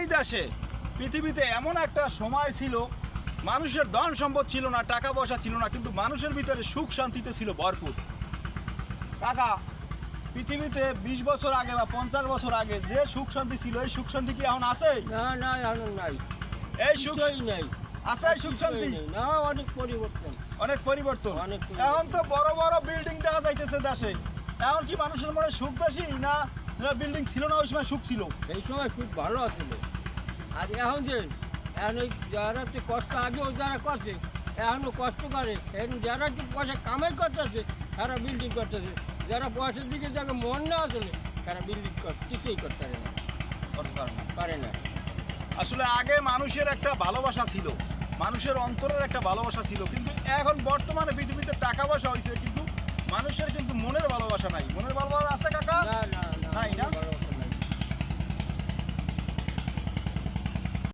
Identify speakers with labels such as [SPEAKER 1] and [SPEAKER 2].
[SPEAKER 1] এই দেশে পৃথিবীতে এমন একটা সময় ছিল মানুষের ধন সম্পদ ছিল না টাকা পয়সা ছিল না কিন্তু মানুষের ভিতরে সুখ শান্তিতে ছিল ভরপুর। কাকা পৃথিবীতে বিশ বছর আগে বা পঞ্চাশ বছর আগে যে সুখ শান্তি ছিল এই সুখ শান্তি কি এখন আছে?
[SPEAKER 2] না না এখন নাই।
[SPEAKER 1] এই সুখ
[SPEAKER 2] নাই।
[SPEAKER 1] আছে সুখ শান্তি?
[SPEAKER 2] নেই। না অনেক পরিবর্তন।
[SPEAKER 1] অনেক পরিবর্তন।
[SPEAKER 2] অনেক পরিবর্তন।
[SPEAKER 1] এখন তো বড় বড় বিল্ডিং দেখা যাইতেছে দেশে। এখন কি মানুষের মনে সুখ বেশি না বিল্ডিং ছিল না ওই সময় সুখ ছিল।
[SPEAKER 2] সেই সময় খুব ভালো আছিল। আর এখন যে এখন ওই যারা তো কষ্ট আগেও যারা করছে এখনও কষ্ট করে। এখন যারা একটু পয়সা কামাই করতেছে তারা বিল্ডিং করতেছে। যারা পয়সার দিকে যাকে মন না আসলে তারা বিল্ডিং কিছুই করতে পারে না।
[SPEAKER 1] পারে না। আসলে আগে মানুষের একটা ভালোবাসা ছিল। মানুষের অন্তরের একটা ভালোবাসা ছিল। কিন্তু এখন বর্তমানে পৃথিবীতে টাকা পয়সা হয়েছে কিন্তু মানুষের কিন্তু মনের ভালোবাসা নাই। মনের ভালোবাসা আছে